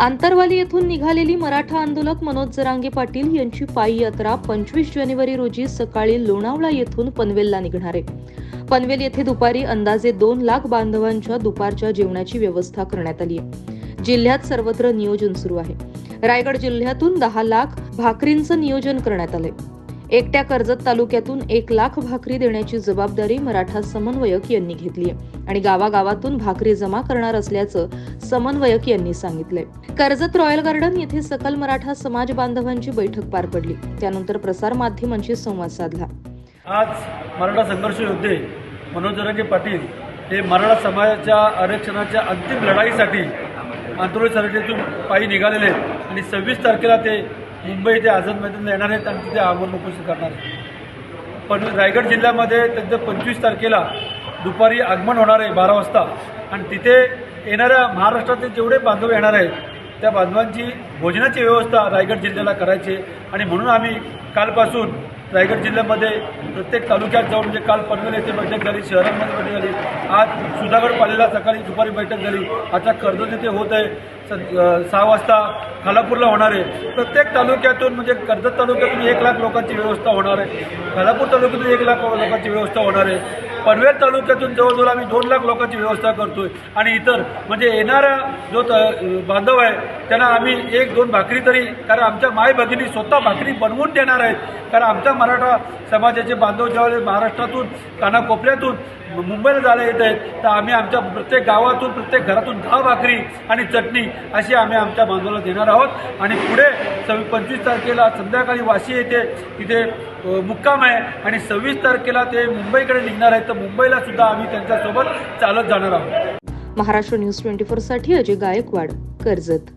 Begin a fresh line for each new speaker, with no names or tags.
आंतरवाली येथून निघालेली मराठा आंदोलक मनोज जरांगे पाटील यांची पायी यात्रा पंचवीस जानेवारी रोजी सकाळी लोणावळा येथून पनवेलला निघणार आहे. पनवेल येथे दुपारी अंदाजे दोन लाख बांधवांच्या दुपारच्या जेवणाची व्यवस्था करण्यात आली आहे. जिल्ह्यात सर्वत्र नियोजन सुरू आहे. रायगड जिल्ह्यातून दहा लाख भाकरींचं नियोजन करण्यात आलंय. एकट्या कर्जत तालुक्यातून एक लाख भाकरी देण्याची जबाबदारी मराठा समन्वयक यांनी घेतली आणि गावागावातून भाकरी जमा करणार असल्याचं समन्वयक यांनी सांगितलंय. कर्जत रॉयल गार्डन येथे सकल मराठा समाज बांधवांची बैठक पार पडली. त्यानंतर प्रसार माध्यमांशी संवाद साधला.
आज मराठा संघर्ष योद्धे मनोजरंगे पाटील हे मराठा समाजाच्या आरक्षणाच्या अंतिम लढाईसाठी आंतरोळी पायी निघालेले आणि सव्वीस तारखेला ते मुंबई ते आझाद मैदानला येणार आहेत आणि तिथे आव्हान उपस्थित करणार आहेत. पण रायगड जिल्ह्यामध्ये त्यांचं पंचवीस तारखेला दुपारी आगमन होणार आहे बारा वाजता. आणि तिथे येणाऱ्या महाराष्ट्रातील जेवढे बांधव येणार आहेत त्या बांधवांची भोजनाची व्यवस्था रायगड जिल्ह्याला करायची आहे. आणि म्हणून आम्ही कालपासून रायगड जिल्ह्यामध्ये प्रत्येक तालुक्यात जाऊन म्हणजे काल पनवेल येथे बैठक झाली शहरांमध्ये बैठक झाली आज सुधागड पालेला सकाळी दुपारी बैठक झाली. आता कर्जत येथे होत आहे. सहा वाजता खालापूरला होणार आहे. प्रत्येक तालुक्यातून म्हणजे कर्जत तालुक्यातून एक लाख लोकांची व्यवस्था होणार आहे. खालापूर तालुक्यातून एक लाख लोकांची व्यवस्था होणार आहे. पनवेल तालुक्यातून जवळजवळ आम्ही दोन लाख लोकांची व्यवस्था करतो आहे आणि इतर म्हणजे येणारा जो त- बांधव आहे त्यांना आम्ही एक दोन भाकरी तरी कारण आमच्या माय भगिनी स्वतः भाकरी बनवून देणार आहेत. कारण आमच्या मराठा समाजाचे बांधव ज्यावेळेस महाराष्ट्रातून कानाकोपऱ्यातून मुंबईला जायला येत आहेत तर आम्ही आमच्या प्रत्येक गावातून प्रत्येक घरातून दहा भाकरी आणि चटणी अशी आम्ही आमच्या बांधवाला देणार आहोत. आणि पुढे सव्वी पंचवीस तारखेला संध्याकाळी वाशी येथे तिथे मुक्काम आहे आणि सव्वीस तारखेला ते मुंबईकडे निघणार आहेत. तर मुंबईला सुद्धा आम्ही त्यांच्यासोबत चालत जाणार आहोत.
महाराष्ट्र न्यूज ट्वेंटी फोरसाठी अजय गायकवाड कर्जत.